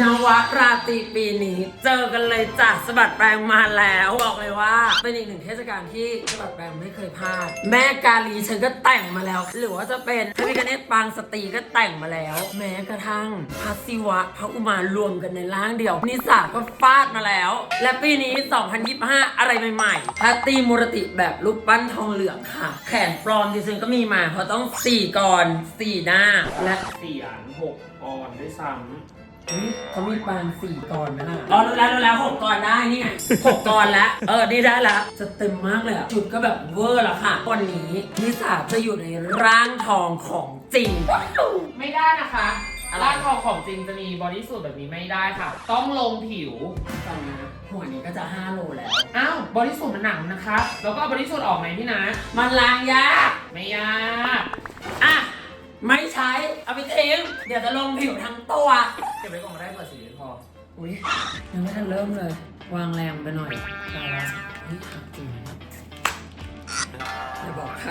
นวราตรีปีนี้ เจอกันเลยจ้ะสะบัดแปลงมาแล้วบอกเลยว่า เป็นอีกหนึ่งเทศกาลที่สะบัดแปลงไม่เคยพลาด แม่กาลีฉันก็แต่งมาแล้ว หรือว่าจะเป็นพระพิคเนตปางสตรีก็แต่งมาแล้ว แม้กระทั่งพระศิวะพระอุมารวมกันในร่างเดียวนิสาก็ฟาดมาแล้ว และปีนี้ 2025 อะไรใหม่ๆพัตตีมูรติแบบรูปปั้นทองเหลืองค่ะ แขนปลอมดิฉันก็มีมาเพราะต้องสี่กรสี่หน้าและเสียงหกออนด้วยซ้ำ เฮ้ยเขามีปางสี่กรไหมล่ะอ๋อรู้แล้วรู้แล้วหกกรได้นี่ไงหกกรแล้วเออนี่ได้แล้วจะเต็มมากเลยอะจุดก็แบบเวอร์แล้วค่ะวันนี้นิสาจะอยู่ในร่างทองของจริงำไม่ได้นะคะอะไร ร่างทองของจริงจะมีบอดี้สูทแบบนี้ไม่ได้ค่ะ ต้องลงผิว ตอนนี้หัวนี้ก็จะ5โลแล้ว อ้าวบอดี้สูทมันหนักนะคะ แล้วก็เอาบอดี้สูทออกไหมพี่นะ มันล้างยากไม่ยาก อะ ไม่ใช้ เอาไปทิ้งเดี๋ยวจะลงผิวทั้งตัวเก็บ ไว้ก่อนก็ได้เปิดสีพออุ้ยยังไม่ทันเริ่มเลย วางแรงไปหน่อยตายแล้วเฮ้ยถามจริงนะอย่าบอกใคร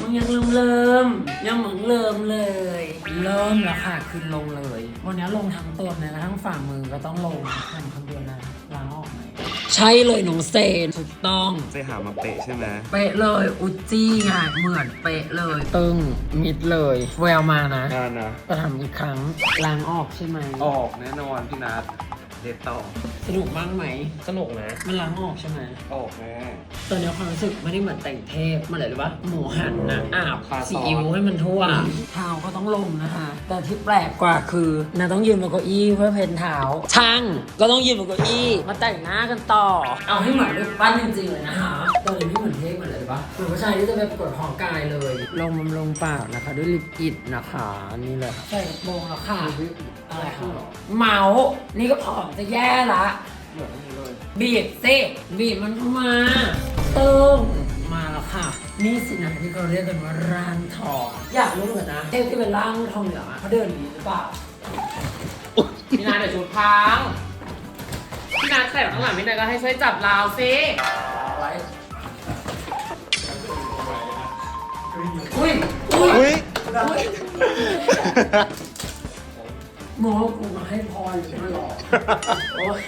มึงยังเริ่มเริ่มยังเหมือนเริ่มเลย เริ่มแล้วค่ะคือลงเลย วันนี้ลงทั้งตัวนะทั้งฝ่ามือก็ต้องลงทำคำเดียวน ใช่เลยน้องเซนถูกต้อง ไปหามาเปะใช่ไหมเป๊ะเลย อุจจี้ไงเหมือนเป๊ะเลย ตึงมิดเลยแววมานะงานนะจะทำอีกครั้งล้างออกใช่ไหม ออกแน่นอนพี่นัท เด็ดต่อสนุกมากไหม สนุกนะ มันล้างออกใช่ไหมออกแน่ตอนนี้ความรู้สึกไม่ได้เหมือนแต่งเทพมันอะไรหรือปะหมูหันนะอาบปลาซอสซีอิ๊วให้มันทั่วเท้าก็ต้องลงนะคะ แต่ที่แปลกกว่าคือนางต้องยืนบนเก้าอี้เพื่อเพ้นเท้าช่างก็ต้องยืนบนเก้าอี้มาแต่งหน้ากันต่อ เอาให้เหมือนรูปปั้นจริงๆเลยนะคะ อะไรหรือปะเหมือนผู้ชายที่จะไปประกวดหอกายเลย ลงบำลงปากนะคะ ด้วยลิปอิดนะคะนี่เลยใส่กระโปรงแล้วค่ะ อะไรคะเมาส์นี่ก็ผอมจะแย่ละ เหมือนนี่เลยบีบสิบีบมันเข้ามาตึ้งมาแล้วค่ะ นี่สินะที่เขาเรียกกันว่าร่างทอง อยากรู้เหมือนกันนะเทพที่เป็นร่างทองเหลืองอะเขาเดินอย่างนี้หรือเปล่าพี่นาเดี๋ยวชุดพังพี่นาใส่ข้างหลังพี่นาก็ให้ช่วยจับราวสิเอาไว้ อุ้ยอุ้ยอุ้ยอุ้ยหมอกูมาให้พรหรือมาหลอกโอ๊ย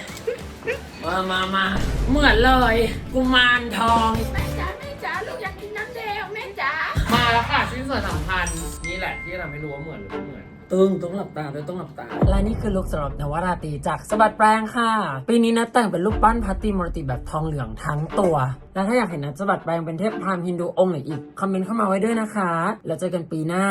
มามามาเหมือนเลยกุมารทอง แม่จ๋าแม่จ๋าลูกอยากกินน้ำแดงแม่จ๋ามาแล้วค่ะชิ้นส่วนสำคัญนี่ แหละที่จะทำให้รู้ว่าเหมือนหรือไม่เหมือน ตึงต้องหลับตาด้วยต้องหลับตา และนี่คือลุคสำหรับนวราตรีจากสบัดแปลงค่ะ ปีนี้นัดแต่งเป็นรูปปั้นพัตติมรติแบบทองเหลืองทั้งตัว และถ้าอยากเห็นนัดสบัดแปลงเป็นเทพพราหมณ์ฮินดูองค์ไหนอีก คอมเมนต์เข้ามาไว้ด้วยนะคะ แล้วเจอกันปีหน้า